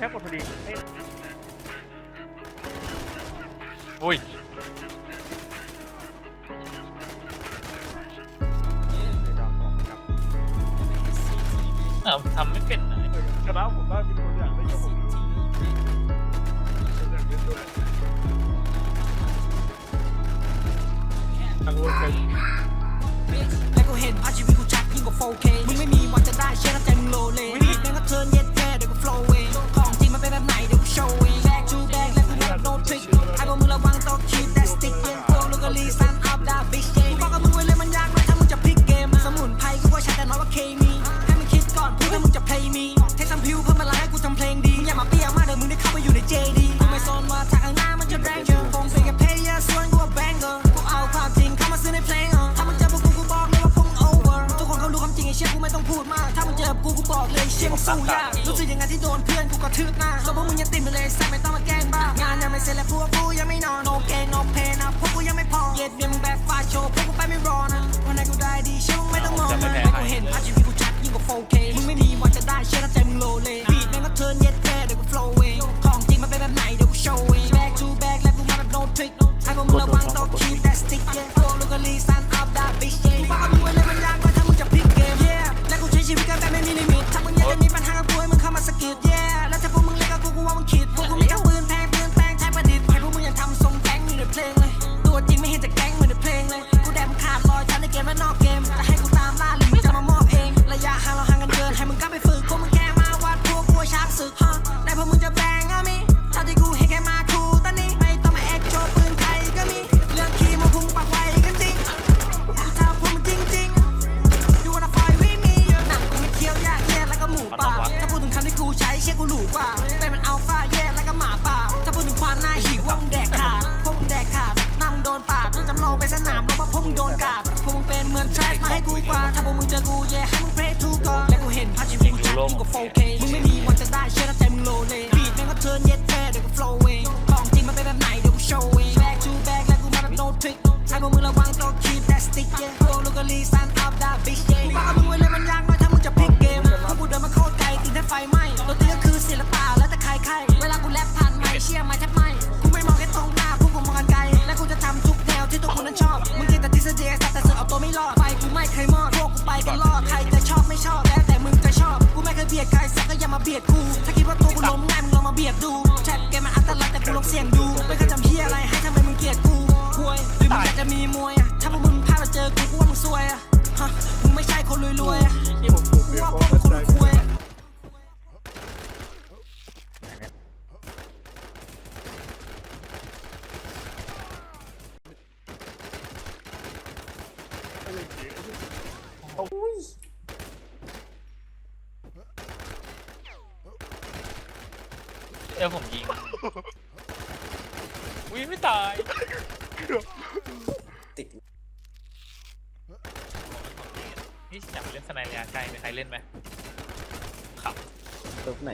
แค่กดพอดีอุ้ยทำไม่เป็นนะกระดาษผมได้เป็นตัวอย่างได้ครัผมทางรถกเห็นย ก่อนพูดถ้ามึงจะ play me เทคซัมพิวเพิ่มมาไลให้กูทำเพลงดีอย่ามาเปี้ยมากเดี๋ยวมึงได้เข้าไปอยู่ใน JD กูไม่สนว่าทางข้างหน้ามันจะ danger คงเป็นแค่ player ส่วนกูว่า banger กูเอาความจริงเข้ามาซื้อในเพลงเออถ้ามึงเจอพวกกูกูบอกเลยว่าพุ่ง over ทุกคนเขารู้ความจริงไอ้เชี่ยกูไม่ต้องพูดมาก ถ้ามึงเจอกูกูบอกเลยเชี่ยมึงสู้ยากรู้สึกยังไงที่โดนเพื่อนกูกระทืบหน้าส่วพวกมึงยังติดไปเลยแซ่ไม่ต้องมาแกล้งบ้างานยังไม่เสร็จและพวกกูยังไม่นอน no gain no pain นะพวกกูยังไม่พอเย็ดเบียมึงแบกฟาโชว์พวกกูไปไม่รอนะวันไหนกูได้ดีเชื่อมึงไม่ต้องมองนะให้กูเห็น Goto งโดนกาดพวกมึงเป็นเหมือนแทร็กมาให้กูกว่าถ้าพวกมึงเจอกูแย่ให้มึง pray to God และกูเห็นภาพชีวิตกูชัดยิ่งกว่า 4K มึงไม่มีวันจะได้เชื่อแล้วใจมึงโลเลบีดแม่งก็เทิร์นเย็ดแค่เดี๋ยวกู flow เองของจริงมันเป็นแบบไหนเดี๋ยวกู show เอง back to back และกูมาแบบ no trick ให้พวกมึงระวังต้อง keep that stick yeah พวกลูกกะลี stand up that bitch เบียดใครสักก็อย่ามาเบียดกู ถ้าคิดว่าตัวกูล้มง่ายมึงลองมาเบียดดูแชทเกมมันอันตรายแต่กูลองเสี่ยงดูไม่เคยจำเฮียอะไรให้ทำไมมึงเกลียดกูควยหรือมึงอยากจะมีมวยอะถ้าพวกมึงพลาดมาเจอกูกูว่ามึงซวยอะฮะมึงไม่ใช่คนรวยๆอะที่ผมปลูกกูเรียนว่าพพวกมึงคนรวยอะ เออผมยิงอุ้ยไม่ตายนี่อยากเล่นสไนเปอร์ใกล้มีใครเล่นไหมครับตรงไหน